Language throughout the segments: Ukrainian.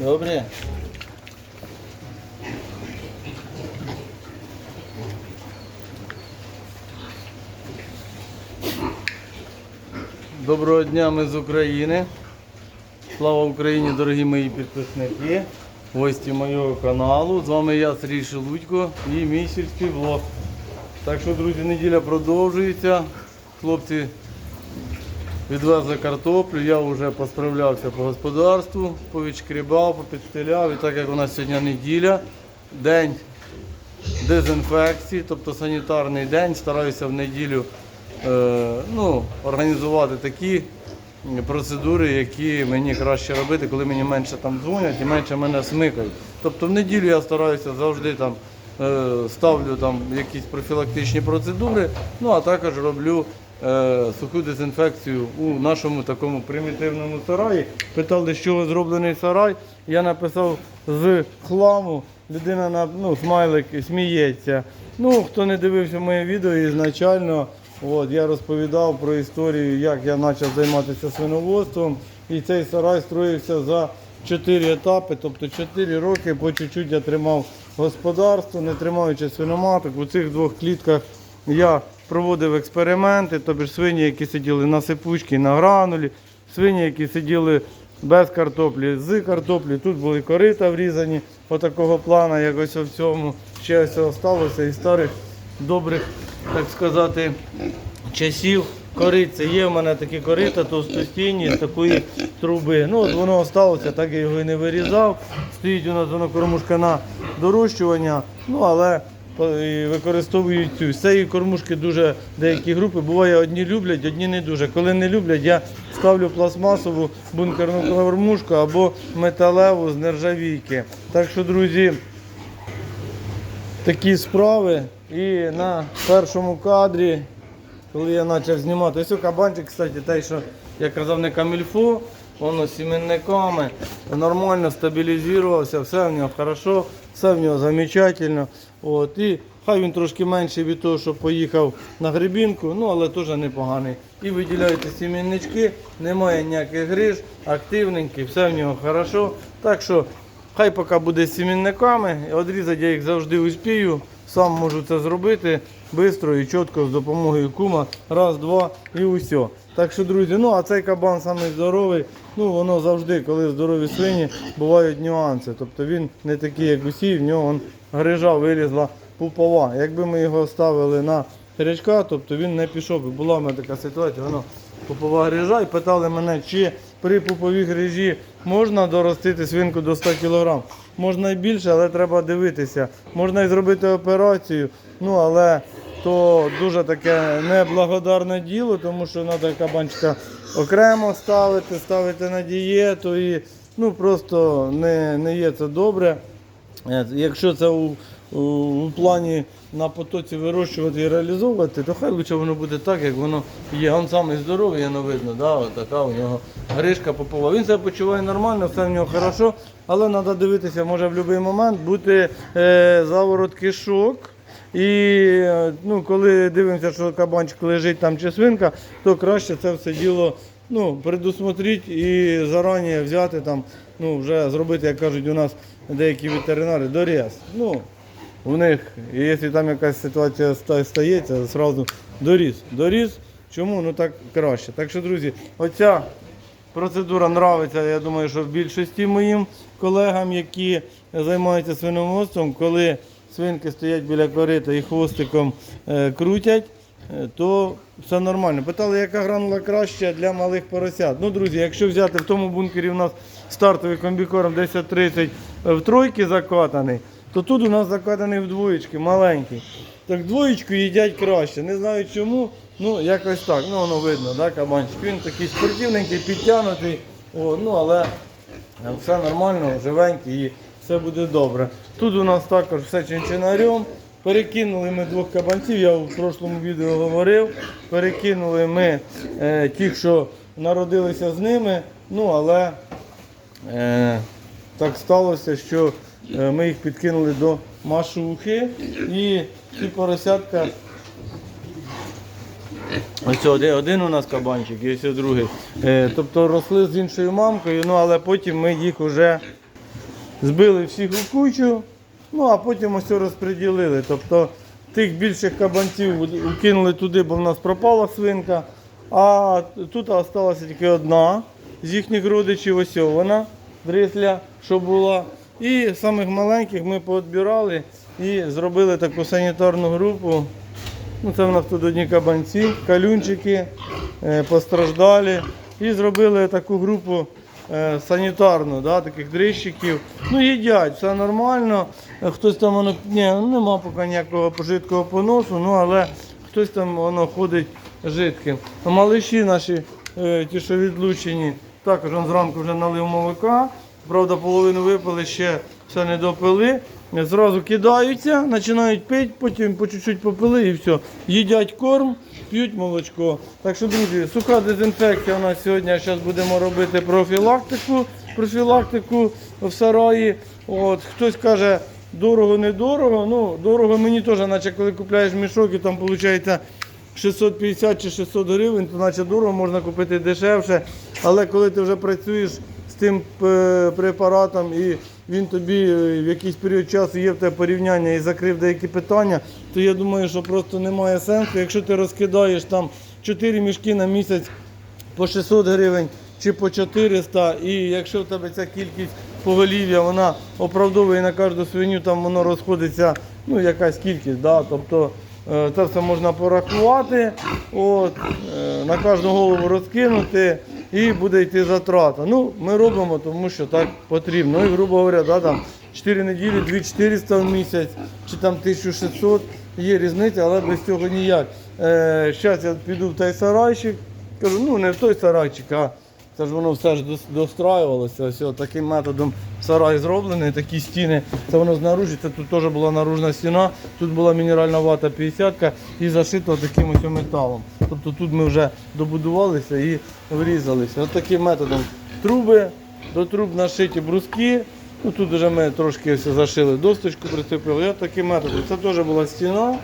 Добре. Доброго дня, ми з України. Слава Україні, дорогі мої підписники, гості моєго каналу. З вами я, Сергій Шелудько і мій сільський влог. Так що, друзі, неділя продовжується. Хлопці відвезли картоплю, я вже посправлявся по господарству, повідшкрібав, попідстеляв. І так як у нас сьогодні неділя, день дезінфекції, тобто санітарний день, стараюся в неділю е, ну, організувати такі процедури, які мені краще робити, коли мені менше там дзвонять і менше мене смикають. Тобто в неділю я стараюся завжди там е, ставлю там якісь профілактичні процедури, ну а також роблю суху дезінфекцію у нашому такому примітивному сараї. Питали, чого зроблений сарай. Я написав з хламу. Людина на ну, смайлик сміється. Ну, хто не дивився моє відео ізначально, от, я розповідав про історію, як я почав займатися свиноводством. І цей сарай строївся за 4 етапи, тобто 4 роки по чуть-чуть я тримав господарство, не тримаючи свиноматок. У цих двох клітках я проводив експерименти, тобто свині, які сиділи на сипучці, на гранулі, свині, які сиділи без картоплі, з картоплі. Тут були корита врізані, отакого плана, як ось в цьому. Ще все залишилося із старих добрих, так сказати, часів. Кориця. Є в мене такі корита товстостійні з такої труби. Ну от воно залишилося, так я його і не вирізав. Стоїть у нас воно кормушка на дорощування, ну але і використовують цю. З цієї кормушки дуже деякі групи. Буває, одні люблять, одні не дуже. Коли не люблять, я ставлю пластмасову бункерну кормушку або металеву з нержавійки. Так що, друзі, такі справи. І на першому кадрі, коли я почав знімати, ось кабанчик, кстати, той, що я казав, не камільфо, воно з сімінниками, нормально стабілізувався, все в нього хорошо, все в нього замечательно. От, і хай він трошки менший від того, що поїхав на грибінку, ну але теж непоганий. І виділяються сіміннички, немає ніяких гриж, активненький, все в нього хорошо. Так що Хай поки буде з сімінниками, одрізати я їх завжди успію. Сам можу це зробити швидко і чітко з допомогою кума. Раз, два і усе. Так що, друзі, ну а цей кабан самий здоровий. Ну воно завжди, коли здорові свині, бувають нюанси. Тобто він не такий, як усі, в нього он, грижа вилізла пупова. Якби ми його ставили на рячка, тобто він не пішов би. Була в мене така ситуація, воно пупова грижа і питали мене, чи при пуповій грижі можна доростити свинку до 100 кг. Можна і більше, але треба дивитися. Можна і зробити операцію, ну але то дуже таке неблагодарне діло, тому що треба кабанчика окремо ставити, ставити на дієту і ну просто не, не є це добре. Е, Якщо це у, у, у плані на потоці вирощувати і реалізовувати, то хай лучше воно буде так, як воно є. Він самий здоровий, воно видно, да, така у нього гришка попова. Він себе почуває нормально, все в нього хорошо, але треба дивитися, може в будь-який момент бути е, заворот кишок. І ну, коли дивимося, що кабанчик лежить там чи свинка, то краще це все діло ну, предусмотрити і зарані взяти там, ну, вже зробити, як кажуть, у нас деякі ветеринари, доріз. Ну, у них, якщо там якась ситуація стається, одразу доріз. Доріз. Чому? Ну так краще. Так що, друзі, оця процедура нравиться, я думаю, що в більшості моїм колегам, які займаються свиноводством, коли свинки стоять біля корита і хвостиком е, крутять, е, то все нормально. Питали, яка гранула краща для малих поросят. Ну, друзі, якщо взяти в тому бункері у нас стартовий комбікорм 1030 в тройки закатаний, то тут у нас закатаний в двоєчки, маленький. Так двоєчку їдять краще. Не знаю чому. Ну, якось так. Ну, воно видно, да, кабанчик. Він такий спортивненький, підтягнутий. О, ну, але все нормально, живенький все буде добре. Тут у нас також все чинчинарем. Перекинули ми двох кабанців, я в прошлому відео говорив. Перекинули ми е, тих, що народилися з ними. Ну, але е, так сталося, що е, ми їх підкинули до машухи і ці поросятка. Ось один, у нас кабанчик, і ось другий. Е, тобто росли з іншою мамкою, ну але потім ми їх вже збили всіх у кучу, ну а потім ось розподілили. Тобто тих більших кабанців кинули туди, бо в нас пропала свинка. А тут залишилася тільки одна з їхніх родичів, ось вона, дрисля, що була. І самих маленьких ми поотбирали і зробили таку санітарну групу. Ну, це в нас тут одні кабанці, калюнчики, е, постраждалі. І зробили таку групу санітарну, да, таких дрищиків. Ну, їдять, все нормально. Е, Хтось там воно, ні, ну, нема поки ніякого пожиткого поносу, ну але хтось там воно ходить жидким. Малиші наші, е, ті, що відлучені, також он зранку вже налив молока. Правда, половину випили, ще все не допили. Зразу кидаються, починають пити, потім по чуть-чуть попили і все. Їдять корм, п'ють молочко. Так що, друзі, суха дезінфекція у нас сьогодні. Зараз будемо робити профілактику, профілактику в сараї. От, хтось каже, дорого, недорого. Ну, дорого мені теж, наче коли купляєш мішок і там виходить 650 чи 600 гривень, то наче дорого можна купити дешевше. Але коли ти вже працюєш з тим е, препаратом і він тобі е, в якийсь період часу є в тебе порівняння і закрив деякі питання, то я думаю, що просто немає сенсу. Якщо ти розкидаєш там 4 мішки на місяць по 600 гривень чи по 400, і якщо в тебе ця кількість поголів'я, вона оправдовує на кожну свиню, там воно розходиться, ну якась кількість, да? тобто це все можна порахувати, от, е, на кожну голову розкинути і буде йти затрата. Ну, ми робимо, тому що так потрібно. Ну і грубо говоря, да, там 4 неділі, 2400 в місяць, чи там 1600, є різниця, але без цього ніяк. Е, Зараз я піду в той сарайчик, кажу, ну не в той сарайчик, а це ж воно все ж дос- достраювалося. Ось таким методом сарай зроблений, такі стіни. Це воно знаружі, це тут теж була наружна стіна, тут була мінеральна вата 50 і зашито таким ось металом. Тобто тут ми вже добудувалися і врізалися. От таким методом. Труби, до труб нашиті бруски. Ну, тут вже ми трошки все зашили, досточку прицепили. От таким методом. Це теж була стіна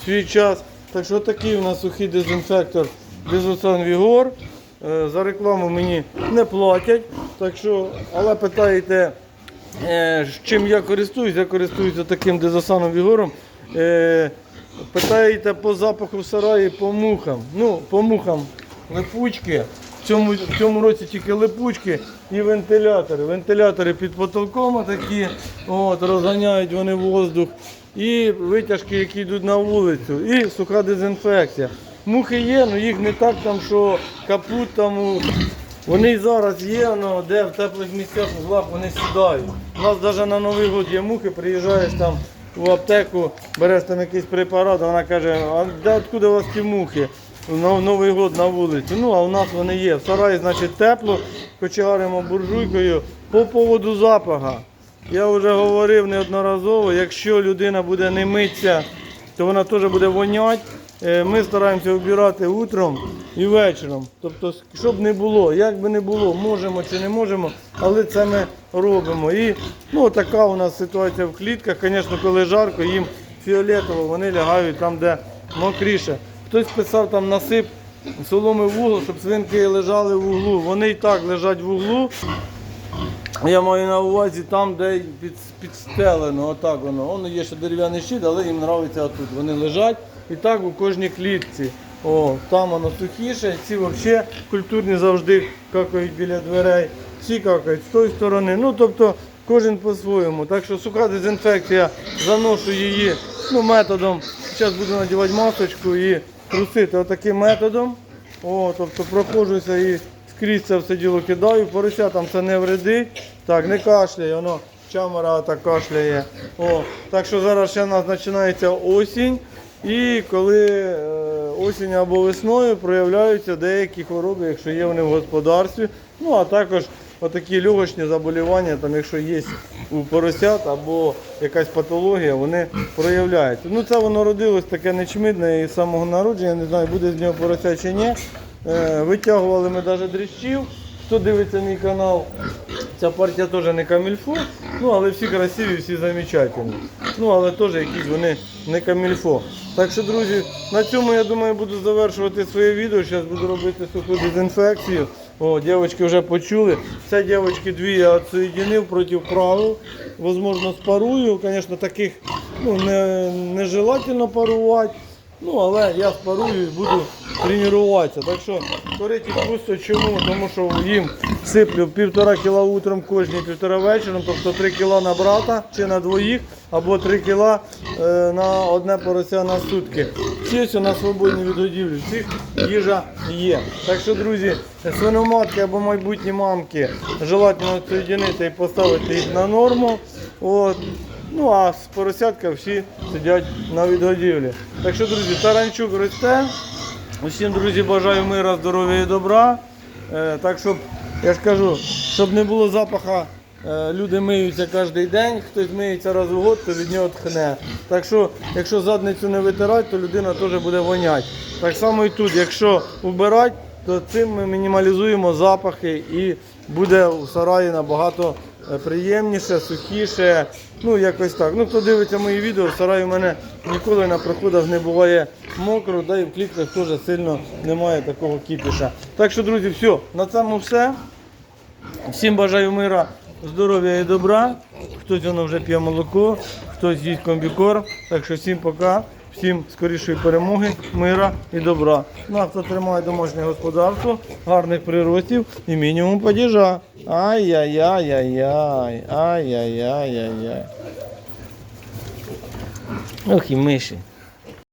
в свій час. Так що такий у нас сухий дезінфектор Дезосан Вігор. Е, За рекламу мені не платять. Так що, але питаєте, е, чим я користуюсь, я користуюся таким дезосаном Вігором. Е, Питаєте по запаху в сараї, по мухам. Ну, по мухам липучки. В цьому, в цьому році тільки липучки і вентилятори. Вентилятори під потолком такі, от, розганяють вони воздух. І витяжки, які йдуть на вулицю, і суха дезінфекція. Мухи є, але їх не так там, що капут там. Вони зараз є, але де в теплих місцях лап вони сідають. У нас навіть на Новий год є мухи, приїжджаєш там в аптеку, береш там якийсь препарат, а вона каже, а де откуда у вас ті мухи? На Новий год на вулиці. Ну, а у нас вони є. В сараї, значить, тепло, кочегаримо буржуйкою по поводу запаха. Я вже говорив неодноразово, якщо людина буде не митися, то вона теж буде воняти. Е, Ми стараємося обирати утром і вечором. Тобто, щоб не було, як би не було, можемо чи не можемо, але це ми робимо. І ну, така у нас ситуація в клітках. Звісно, коли жарко, їм фіолетово, вони лягають там, де мокріше. Хтось писав там насип соломи в угол, щоб свинки лежали в углу. Вони і так лежать в углу. Я маю на увазі там, де під, підстелено, отак воно. Воно є ще дерев'яний щит, але їм подобається отут. Вони лежать і так у кожній клітці. О, там воно сухіше, ці взагалі культурні завжди какають біля дверей, ці какають з тої сторони. Ну, тобто кожен по-своєму. Так що суха дезінфекція, заношу її ну, методом. Зараз буду надівати масочку і трусити отаким методом. О, тобто проходжуся і скрізь це все діло кидаю, порося там це не вредить. Так, не кашляє, воно чамара так кашляє. О, так що зараз ще у нас починається осінь. І коли е, осінь або весною проявляються деякі хвороби, якщо є вони в господарстві. Ну а також отакі легочні заболівання, там, якщо є у поросят або якась патологія, вони проявляються. Ну це воно родилось таке нечмидне і самого народження, не знаю, буде з нього порося чи ні. Е, Витягували ми навіть дріщів. Хто дивиться мій канал, ця партія теж не камільфо, ну але всі красиві, всі замечательні. Ну але теж якісь вони не камільфо. Так що, друзі, на цьому я думаю буду завершувати своє відео. Зараз буду робити суху дезінфекцію. О, дівчатки вже почули. Це дівчатки дві я відсоєдинив проти правил. Возможно, спарую. Звісно, таких ну, не, нежелательно парувати. Ну, але я спарую і буду тренуватися. Так що корити просто чому? Тому що їм сиплю півтора кіла утром кожні, півтора вечором, тобто 3 кіла на брата чи на двоїх, або 3 кіла е, на одне порося на сутки. Всі на свободній відгодівлі, всіх їжа є. Так що, друзі, свиноматки або майбутні мамки желательно соєдинити і поставити їх на норму. От. Ну а з поросятка всі сидять на відгодівлі. Так що, друзі, таранчук росте. Усім, друзі, бажаю мира, здоров'я і добра. Е, так щоб, я ж кажу, щоб не було запаха, е, люди миються кожен день, хтось миється раз у год, то від нього тхне. Так що, якщо задницю не витирати, то людина теж буде воняти. Так само і тут, якщо вбирати, то цим ми мінімалізуємо запахи і буде у сараї набагато приємніше, сухіше. Ну, якось так. Ну, хто дивиться мої відео, в сараї у мене ніколи на проходах не буває мокро, да і в клітках теж сильно немає такого кіпіша. Так що, друзі, все, на цьому все. Всім бажаю мира, здоров'я і добра. Хтось воно вже п'є молоко, хтось їсть комбікорм. Так що всім пока, всім скорішої перемоги, мира і добра. Нафта тримає домашнє господарство, гарних приростів і мінімум падіжа. Ай-яй-яй-яй-яй, ай-яй-яй-яй-яй. Ох і миші.